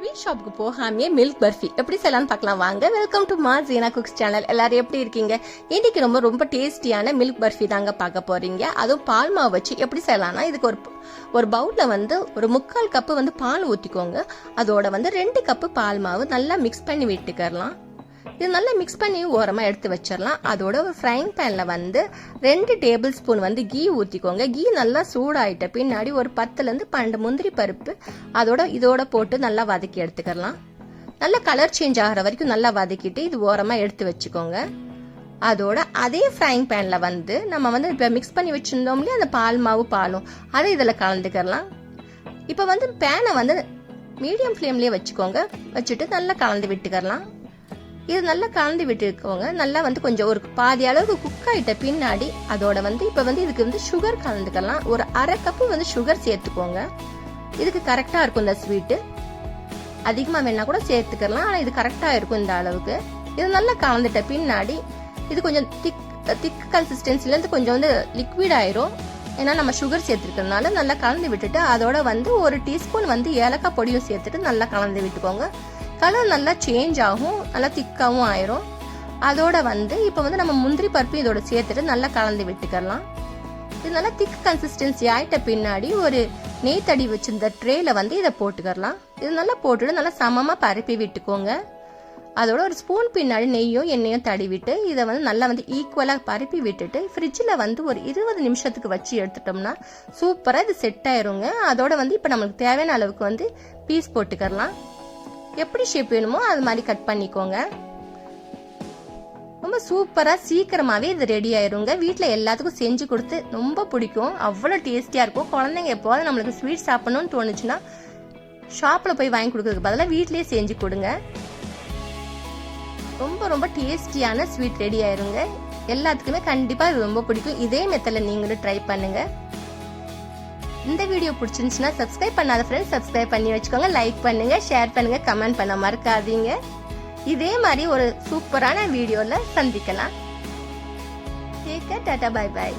Sweet ஷாப்புக்கு போகாமே milk barfi எப்படி செய்யலாம்னு பார்க்கலாம். வாங்க வெல்கம் டு மா ஜீனா குக்ஸ் சேனல் எல்லாரும் எப்படி இருக்கீங்க? இன்னைக்கு ரொம்ப ரொம்ப டேஸ்டியான மில்க் பர்ஃபி தாங்க பார்க்க போறீங்க. அதுவும் பால் மாவு வச்சு எப்படி செய்யலாம்னா இதுக்கு ஒரு ஒரு பவுல்ல வந்து ஒரு முக்கால் கப்பு வந்து பால் ஊற்றிக்கோங்க அதோட வந்து ரெண்டு கப்பு பால் மாவு நல்லா மிக்ஸ் பண்ணி விட்டுக்கரலாம் இது நல்லா மிக்ஸ் பண்ணி ஓரமாக எடுத்து வச்சிடலாம் அதோட ஒரு ஃப்ரைங் பேனில் வந்து ரெண்டு டேபிள் ஸ்பூன் வந்து கீ ஊற்றிக்கோங்க கீ நல்லா சூடாயிட்ட பின்னாடி ஒரு பத்துலேருந்து பன்னெண்டு முந்திரி பருப்பு அதோட இதோட போட்டு நல்லா வதக்கி எடுத்துக்கலாம் நல்லா கலர் சேஞ்ச் ஆகிற வரைக்கும் நல்லா வதக்கிட்டு இது ஓரமாக எடுத்து வச்சுக்கோங்க. அதோட அதே ஃப்ரைங் பேனில் வந்து நம்ம வந்து இப்போ மிக்ஸ் பண்ணி வச்சுருந்தோம் இல்லையா? அந்த பால் மாவு பாலும் அதை இதில் கலந்துக்கலாம் இப்போ வந்து பேனை வந்து மீடியம் ஃப்ளேம்லேயே வச்சுக்கோங்க. வச்சுட்டு நல்லா கலந்து விட்டுக்கலாம் இது நல்லா கலந்து விட்டுருக்கவங்க நல்லா வந்து கொஞ்சம் ஒரு பாதி அளவுக்கு குக் ஆகிட்ட பின்னாடி அதோட வந்து இப்போ வந்து இதுக்கு வந்து சுகர் கலந்துக்கலாம். ஒரு அரை கப்பு வந்து சுகர் சேர்த்துக்கோங்க. இதுக்கு கரெக்டாக இருக்கும் இந்த ஸ்வீட்டு அதிகமாக வேணா கூட சேர்த்துக்கலாம். ஆனால் இது கரெக்டாக இருக்கும் இந்த அளவுக்கு. இது நல்லா கலந்துட்ட பின்னாடி இது கொஞ்சம் திக் திக் கன்சிஸ்டன்சிலேருந்து கொஞ்சம் வந்து லிக்விட் ஆயிரும். ஏன்னா நம்ம சுகர் சேர்த்துருக்கறனால நல்லா கலந்து விட்டுட்டு அதோட வந்து ஒரு டீஸ்பூன் வந்து ஏலக்காய் பொடியும் சேர்த்துட்டு நல்லா கலந்து விட்டுக்கோங்க. கலர் நல்லா சேஞ்ச் ஆகும் நல்லா திக்காகவும் ஆயிரும். அதோட வந்து இப்போ வந்து நம்ம முந்திரி பருப்பு இதோட சேர்த்துட்டு நல்லா கலந்து விட்டுக்கலாம் இது நல்லா திக் கன்சிஸ்டன்சி ஆயிட்ட பின்னாடி ஒரு நெய் தடி வச்சிருந்த ட்ரேல வந்து இதை போட்டுக்கலாம் இது நல்லா போட்டுட்டு நல்லா சமமாக பரப்பி விட்டுக்கோங்க. அதோட ஒரு ஸ்பூன் பின்னாடி நெய்யும் எண்ணெயும் தடவிட்டு இதை வந்து நல்லா வந்து ஈக்குவலாக பரப்பி விட்டுட்டு ஃப்ரிட்ஜில் வந்து ஒரு இருபது நிமிஷத்துக்கு வச்சு எடுத்துட்டோம்னா சூப்பராக இது செட் ஆயிருங்க. அதோட வந்து இப்போ நம்மளுக்கு தேவையான அளவுக்கு வந்து பீஸ் போட்டுக்கலாம் எப்படி ஷேப் வேணுமோ அது மாதிரி கட் பண்ணிக்கோங்க. ரொம்ப சூப்பராக சீக்கிரமாகவே இது ரெடி ஆயிருங்க. வீட்டில் எல்லாத்துக்கும் செஞ்சு கொடுத்து ரொம்ப பிடிக்கும். அவ்வளோ டேஸ்டியாக இருக்கும். குழந்தைங்க எப்போவாது நம்மளுக்கு ஸ்வீட் சாப்பிடணும்னு தோணுச்சுன்னா ஷாப்பில் போய் வாங்கி கொடுக்கறதுக்கு பதிலாக வீட்லேயே செஞ்சு கொடுங்க. ரொம்ப ரொம்ப டேஸ்டியான ஸ்வீட் ரெடி ஆயிருங்க. எல்லாத்துக்குமே கண்டிப்பாக இது ரொம்ப பிடிக்கும். இதே மெத்தடில் நீங்களும் ட்ரை பண்ணுங்கள் இந்த வீடியோ பிடிச்சிருந்துச்சுன்னா சப்ஸ்கிரைப் பண்ணாத ஃப்ரெண்ட்ஸ் சப்ஸ்கிரைப் பண்ணி வச்சுக்கோங்க. லைக் பண்ணுங்க ஷேர் பண்ணுங்க கமெண்ட் பண்ண மறக்காதீங்க. இதே மாதிரி ஒரு சூப்பரான வீடியோவில் சந்திக்கலாம். டேக் டாட்டா பாய் பாய்